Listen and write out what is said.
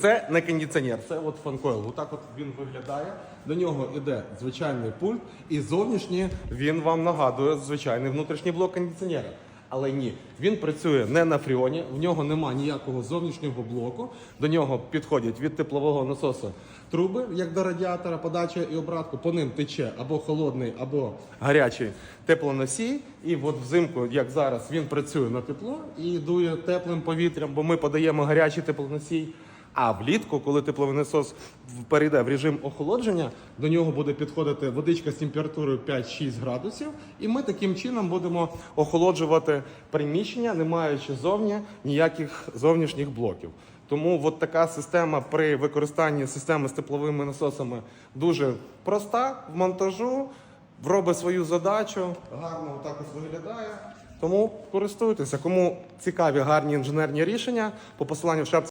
Це не кондиціонер, це от фанкойл. Отак от він виглядає. До нього йде звичайний пульт, і зовнішній він вам нагадує звичайний внутрішній блок кондиціонера. Але ні, він працює не на фріоні, в нього нема ніякого зовнішнього блоку. До нього підходять від теплового насосу труби, як до радіатора, подача і обратку. По ним тече або холодний, або гарячий теплоносій. І от взимку, як зараз, він працює на тепло і дує теплим повітрям, бо ми подаємо гарячий теплоносій. А влітку, коли тепловий насос перейде в режим охолодження, до нього буде підходити водичка з температурою 5-6 градусів, і ми таким чином будемо охолоджувати приміщення, не маючи зовні ніяких зовнішніх блоків. Тому от така система при використанні системи з тепловими насосами дуже проста в монтажу, робить свою задачу, гарно отак ось виглядає. Тому користуйтеся. Кому цікаві гарні інженерні рішення, по посиланню в шапці